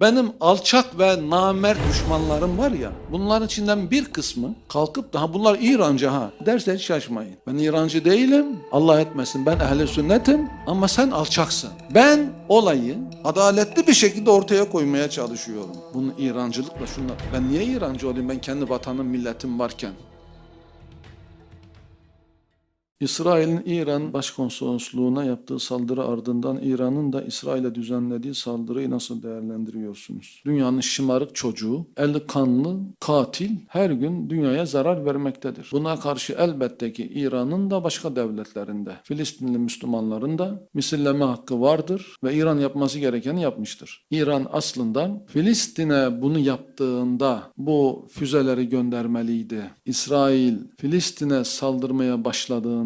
Benim alçak ve namert düşmanlarım var ya, bunların içinden bir kısmı kalkıp daha bunlar İrancı ha derse hiç şaşmayın. Ben İrancı değilim, Allah etmesin ben ehli sünnetim ama sen alçaksın. Ben olayı adaletli bir şekilde ortaya koymaya çalışıyorum. Bunu İrancılıkla şunla, ben niye İrancı olayım ben kendi vatanım milletim varken? İsrail'in İran Başkonsolosluğu'na yaptığı saldırı ardından İran'ın da İsrail'e düzenlediği saldırıyı nasıl değerlendiriyorsunuz? Dünyanın şımarık çocuğu, eli kanlı, katil her gün dünyaya zarar vermektedir. Buna karşı elbette ki İran'ın da başka devletlerinde, Filistinli Müslümanların da misilleme hakkı vardır ve İran yapması gerekeni yapmıştır. İran aslında Filistin'e bunu yaptığında bu füzeleri göndermeliydi. İsrail Filistin'e saldırmaya başladığında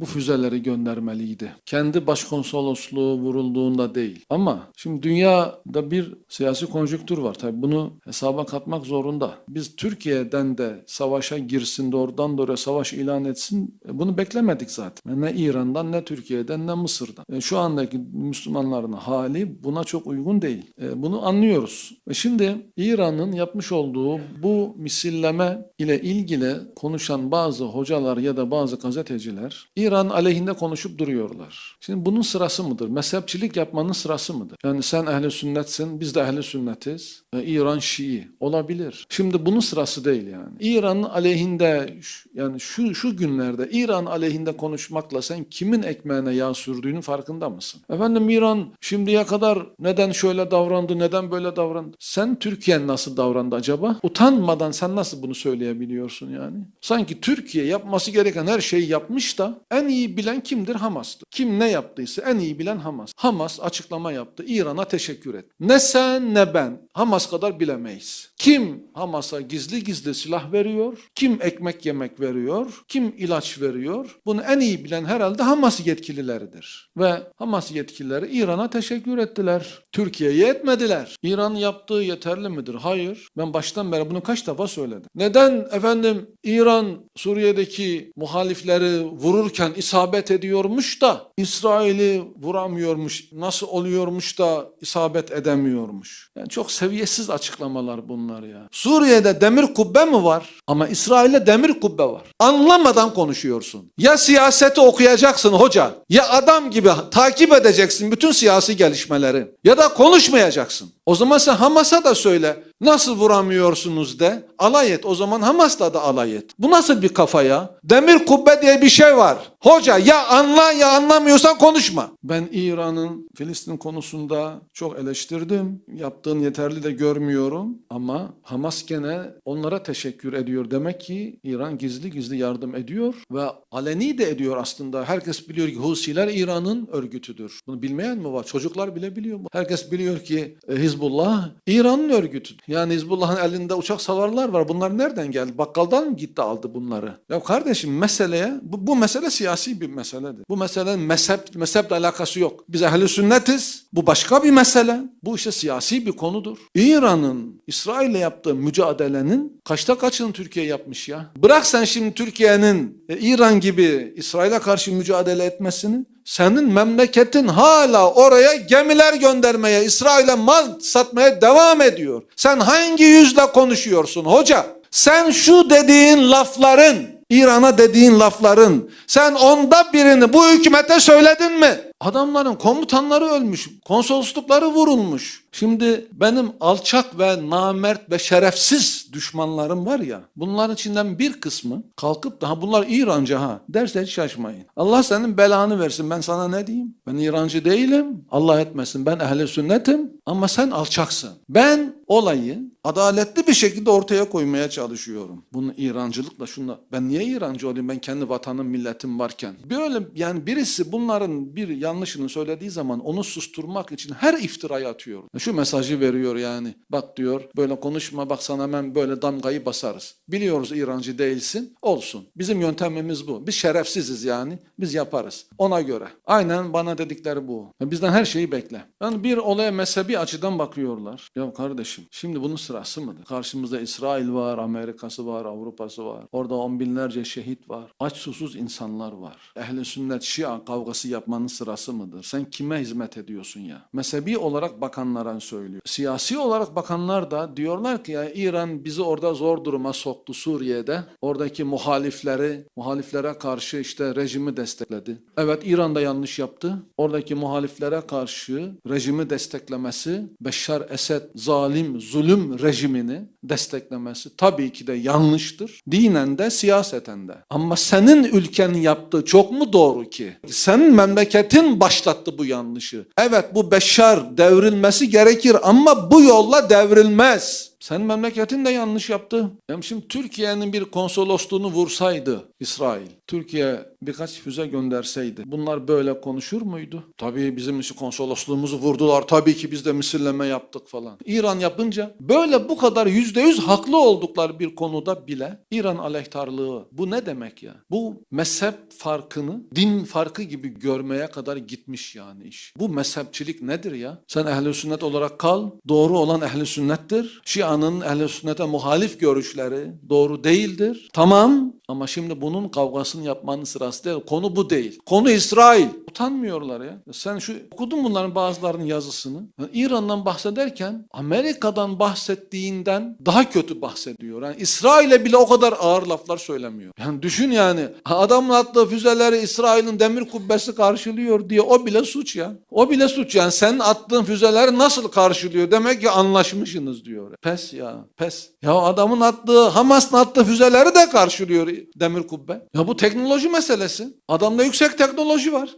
bu füzeleri göndermeliydi. Kendi başkonsolosluğu vurulduğunda değil. Ama şimdi dünyada bir siyasi konjüktür var. Tabii bunu hesaba katmak zorunda. Biz Türkiye'den de savaşa girsin, doğrudan doğruya savaş ilan etsin e, bunu beklemedik zaten. Ne İran'dan, ne Türkiye'den, ne Mısır'dan. E, Şu andaki Müslümanların hali buna çok uygun değil. E, Bunu anlıyoruz. Şimdi İran'ın yapmış olduğu bu misilleme ile ilgili konuşan bazı hocalar ya da bazı gazeteciler İran aleyhinde konuşup duruyorlar. Şimdi bunun sırası mıdır? Mezhepçilik yapmanın sırası mıdır? Yani sen ehli sünnetsin, biz de ehli sünnetiz. E, İran Şii olabilir. Şimdi bunun sırası değil yani. İran'ın aleyhinde yani şu şu günlerde İran aleyhinde konuşmakla sen kimin ekmeğine yağ sürdüğünün farkında mısın? Efendim İran şimdiye kadar neden şöyle davrandı, neden böyle davrandı? Sen Türkiye nasıl davrandı acaba? Utanmadan sen nasıl bunu söyleyebiliyorsun yani? Sanki Türkiye yapması gereken her şeyi yapmış da en iyi bilen kimdir? Hamas'tır. Kim ne yaptıysa en iyi bilen Hamas. Hamas açıklama yaptı. İran'a teşekkür et. Ne sen ne ben Hamas kadar bilemeyiz. Kim Hamas'a gizli gizli silah veriyor? Kim ekmek yemek veriyor? Kim ilaç veriyor? Bunu en iyi bilen herhalde Hamas yetkilileridir. Ve Hamas yetkilileri İran'a teşekkür ettiler. Türkiye'ye etmediler. İran yaptığı yeterli midir? Hayır. Ben baştan beri bunu kaç defa söyledim. Neden efendim İran Suriye'deki muhalifleri vururken isabet ediyormuş da İsrail'i vuramıyormuş. Nasıl oluyormuş da isabet edemiyormuş. Yani çok seviyesiz açıklamalar bunlar ya. Suriye'de demir kubbe mi var? Ama İsrail'de demir kubbe var. Anlamadan konuşuyorsun. Ya siyaseti okuyacaksın hoca. Ya adam gibi takip edeceksin bütün siyasi gelişmeleri. Ya da konuşmayacaksın. O zaman sen Hamas'a da söyle. Nasıl vuramıyorsunuz de. Alay et. O zaman Hamas'la da alay et. Bu nasıl bir kafa ya? Demir kubbe diye bir şey var. Hoca ya anla ya anlamıyorsan konuşma. Ben İran'ın Filistin konusunda çok eleştirdim. Yaptığın yeterli de görmüyorum. Ama Hamas gene onlara teşekkür ediyor. Demek ki İran gizli gizli yardım ediyor ve aleni de ediyor aslında. Herkes biliyor ki Husiler İran'ın örgütüdür. Bunu bilmeyen mi var? Çocuklar bile biliyor. Herkes biliyor ki e, Hizbullah İran'ın örgütüdür. Yani Hizbullah'ın elinde uçak savarlar var. Bunlar nereden geldi? Bakkaldan mı gitti aldı bunları? Ya kardeşim meseleye bu, bu mesele siyasi bir meseledir. Bu meselenin mezhep, mezheple alakası yok. Biz ehli sünnetiz. Bu başka bir mesele. Bu işte siyasi bir konudur. İran'ın İsrail'le yaptığı mücadelenin kaçta kaçını Türkiye yapmış ya? Bırak sen şimdi Türkiye'nin e, İran gibi İsrail'e karşı mücadele etmesini. Senin memleketin hala oraya gemiler göndermeye, İsrail'e mal satmaya devam ediyor. Sen hangi yüzle konuşuyorsun hoca? Sen şu dediğin lafların, İran'a dediğin lafların, sen onda birini bu hükümete söyledin mi? Adamların komutanları ölmüş, konsoloslukları vurulmuş. Şimdi benim alçak ve namert ve şerefsiz düşmanlarım var ya, bunların içinden bir kısmı kalkıp daha bunlar İrancı ha derse hiç şaşmayın. Allah senin belanı versin ben sana ne diyeyim? Ben İrancı değilim, Allah etmesin ben ehli sünnetim ama sen alçaksın. Ben olayı adaletli bir şekilde ortaya koymaya çalışıyorum. Bunu İrancılıkla şunla ben niye İrancı olayım ben kendi vatanım milletim varken. Böyle yani birisi bunların bir yanlışını söylediği zaman onu susturmak için her iftirayı atıyor. Şu mesajı veriyor yani. Bak diyor böyle konuşma bak sana hemen böyle damgayı basarız. Biliyoruz İrancı değilsin. Olsun. Bizim yöntemimiz bu. Biz şerefsiziz yani. Biz yaparız. Ona göre. Aynen bana dedikleri bu. Bizden her şeyi bekle. Yani bir olaya mezhebi açıdan bakıyorlar. Ya kardeşim şimdi bunun sırası mıdır? Karşımızda İsrail var, Amerika'sı var, Avrupa'sı var. Orada on binlerce şehit var. Aç susuz insanlar var. Ehli sünnet Şia kavgası yapmanın sırası sırası mıdır? Sen kime hizmet ediyorsun ya? Mezhebi olarak bakanlara söylüyor. Siyasi olarak bakanlar da diyorlar ki ya İran bizi orada zor duruma soktu Suriye'de. Oradaki muhalifleri, muhaliflere karşı işte rejimi destekledi. Evet İran da yanlış yaptı. Oradaki muhaliflere karşı rejimi desteklemesi, Beşşar Esed zalim, zulüm rejimini desteklemesi tabii ki de yanlıştır. Dinen de siyaseten de. Ama senin ülkenin yaptığı çok mu doğru ki? Senin memleketin başlattı bu yanlışı. Evet bu Beşşar devrilmesi gerekir ama bu yolla devrilmez. Senin memleketin de yanlış yaptı. Hem şimdi Türkiye'nin bir konsolosluğunu vursaydı İsrail, Türkiye birkaç füze gönderseydi bunlar böyle konuşur muydu? Tabii bizim için konsolosluğumuzu vurdular. Tabii ki biz de misilleme yaptık falan. İran yapınca böyle bu kadar yüzde yüz haklı oldukları bir konuda bile İran aleyhtarlığı bu ne demek ya? Bu mezhep farkını din farkı gibi görmeye kadar gitmiş yani iş. Bu mezhepçilik nedir ya? Sen ehli sünnet olarak kal. Doğru olan ehli sünnettir. Şia'nın ehli sünnete muhalif görüşleri doğru değildir. Tamam ama şimdi bunun kavgasını yapmanın sırası değil. Konu bu değil. Konu İsrail. Utanmıyorlar ya. Sen şu okudun bunların bazılarının yazısını. Yani İran'dan bahsederken Amerika'dan bahsettiğinden daha kötü bahsediyor. Yani İsrail'e bile o kadar ağır laflar söylemiyor. Yani düşün yani adamın attığı füzeleri İsrail'in demir kubbesi karşılıyor diye o bile suç ya. O bile suç yani senin attığın füzeleri nasıl karşılıyor? Demek ki anlaşmışsınız diyor. Pes ya pes. Ya adamın attığı Hamas'ın attığı füzeleri de karşılıyor demir kubbe. Ya bu teknoloji meselesi. Adamda yüksek teknoloji var.